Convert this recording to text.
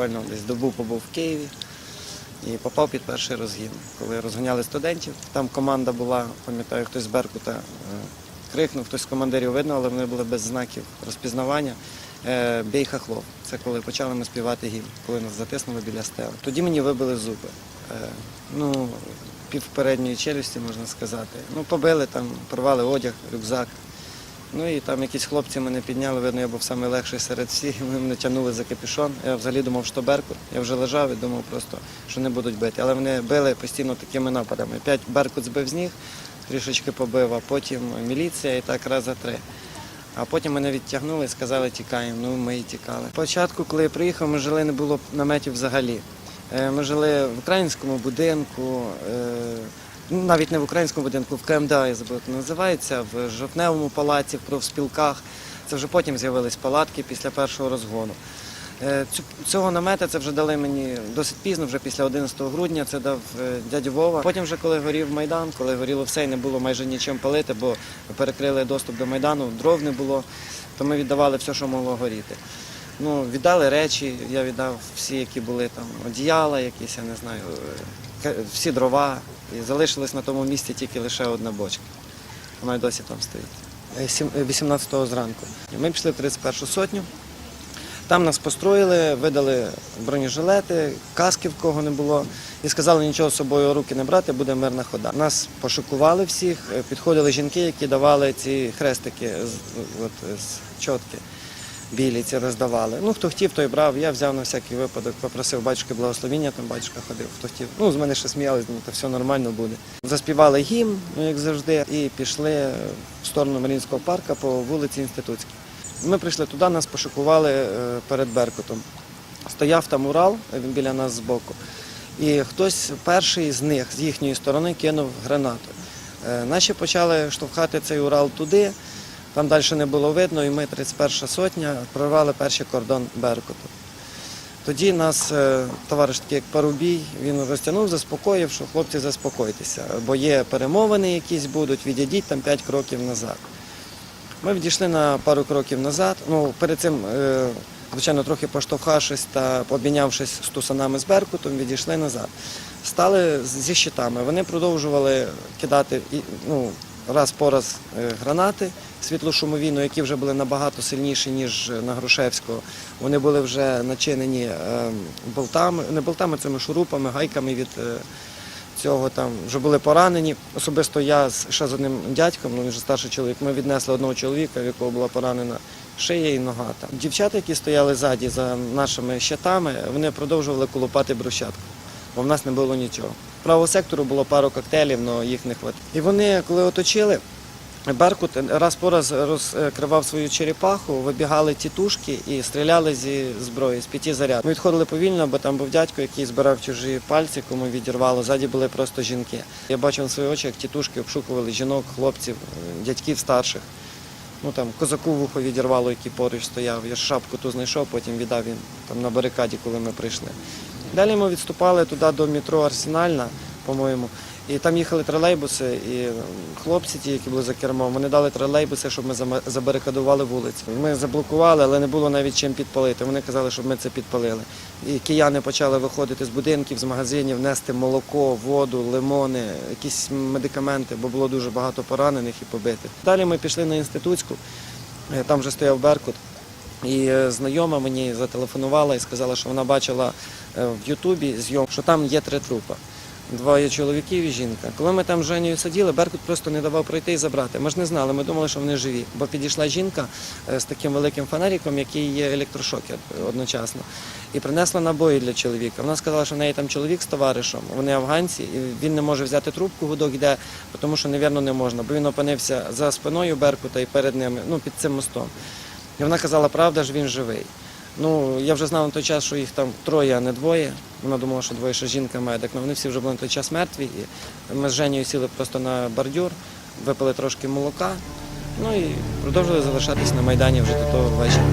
буквально десь добу побув в Києві і попав під перший розгін. Коли розганяли студентів, там команда була, пам'ятаю, хтось з Беркута е, крикнув, хтось з командирів видно, але вони були без знаків розпізнавання. Е, Бій хахлов. Це коли почали ми співати гімн, коли нас затиснули біля стели. Тоді мені вибили зуби. Е, Ну, пів передньої челюсті, можна сказати. Ну, побили там, порвали одяг, рюкзак. Ну і там якісь хлопці мене підняли, видно, я був найлегший серед всіх, вони мене тягнули за капюшон. Я взагалі думав, що Беркут. Я вже лежав і думав просто, що не будуть бити. Але вони били постійно такими нападами. П'ять Беркут збив з ніг, трішечки побив, а потім міліція і так раз за три. А потім мене відтягнули і сказали, тікаємо. Ну, ми і тікали. Спочатку, коли я приїхав, ми жили, не було наметів взагалі. Е, Ми жили в українському будинку, е, навіть не в українському будинку, в КМДА, я забув, як називається, в жовтневому палаці, в профспілках. Це вже потім з'явились палатки після першого розгону. Е, Цього намета це вже дали мені досить пізно, вже після 11 грудня це дав е, дядя Вова. Потім, вже коли горів Майдан, коли горіло все і не було майже нічим палити, бо перекрили доступ до Майдану, дров не було, то ми віддавали все, що могло горіти. Ну, віддали речі, я віддав всі, які були там, одіяла, якісь, я не знаю, е, всі дрова. І залишилась на тому місці тільки лише одна бочка. Вона й досі там стоїть. Е, сім- е, 18-го зранку. Ми пішли в 31-шу сотню. Там нас построїли, видали бронежилети, каски в кого не було, і сказали нічого з собою руки не брати, буде мирна хода. Нас пошукували всіх, е, підходили жінки, які давали ці хрестики от, з чотки. Білі ці роздавали. Ну, хто хотів, той брав. Я взяв на всякий випадок, попросив батюшки благословіння, там батюшка ходив, хто хотів. Ну, з мене ще сміялись, думаю, то все нормально буде. Заспівали гімн, ну, як завжди, і пішли в сторону Марінського парку по вулиці Інститутській. Ми прийшли туди, нас пошукували е, перед Беркутом. Стояв там Урал, він біля нас збоку. І хтось перший з них, з їхньої сторони, кинув гранату. Е, Наші почали штовхати цей Урал туди, там далі не було видно, і ми, 31 сотня, прорвали перший кордон Беркуту. Тоді нас е, товариш такий як Парубій, він розтягнув, заспокоїв, що хлопці заспокойтеся, бо є перемовини якісь будуть, відійдіть там 5 кроків назад. Ми відійшли на пару кроків назад. Ну, перед цим, е, звичайно, трохи поштовхавшись та обмінявшись з тусанами з Беркутом, відійшли назад. Стали зі щитами. Вони продовжували кидати ну, раз по раз е, гранати світлошумові, які вже були набагато сильніші, ніж на Грушевського. Вони були вже начинені е, болтами, не болтами, цими шурупами, гайками від. е, цього там вже були поранені. Особисто я ще з одним дядьком, ну він вже старший чоловік. Ми віднесли одного чоловіка, в якого була поранена шия і нога. Дівчата, які стояли ззаді за нашими щитами, вони продовжували колупати брусчатку, бо в нас не було нічого. Правого сектору було пару коктейлів, але їх не хватило. І вони, коли оточили. Беркут раз по раз розкривав свою черепаху, вибігали тітушки і стріляли зі зброї, з п'яти заряд. Ми відходили повільно, бо там був дядько, який збирав чужі пальці, кому відірвало. Ззаді були просто жінки. Я бачив на свої очі, як тітушки обшукували жінок, хлопців, дядьків старших. Ну там козаку вухо відірвало, який поруч стояв. Я шапку ту знайшов, потім віддав він там на барикаді, коли ми прийшли. Далі ми відступали туди до метро Арсенальна, по-моєму. І там їхали тролейбуси, і хлопці, ті, які були за кермом, вони дали тролейбуси, щоб ми забарикадували вулицю. Ми заблокували, але не було навіть чим підпалити. Вони казали, щоб ми це підпалили. І кияни почали виходити з будинків, з магазинів, нести молоко, воду, лимони, якісь медикаменти, бо було дуже багато поранених і побитих. Далі ми пішли на інститутську, е, там вже стояв Беркут. І е, знайома мені зателефонувала і сказала, що вона бачила е, в Ютубі зйом, що там є три трупа. Двоє чоловіків і жінка. Коли ми там з Женєю сиділи, Беркут просто не давав пройти і забрати. Ми ж не знали, ми думали, що вони живі. Бо підійшла жінка е, з таким великим фонариком, який є електрошокер одночасно, і принесла набої для чоловіка. Вона сказала, що в неї там чоловік з товаришем, вони афганці, і він не може взяти трубку, гудок йде, тому що, невірно, не можна, бо він опинився за спиною Беркута і перед ними, ну, під цим мостом. І вона казала, правда ж він живий. Ну, я вже знав на той час, що їх там троє, а не двоє. Вона думала, що двоє ще жінка медик. Ну вони всі вже були на той час мертві. І ми з Женєю сіли просто на бордюр, випили трошки молока. Ну і продовжили залишатись на Майдані вже до того вечора.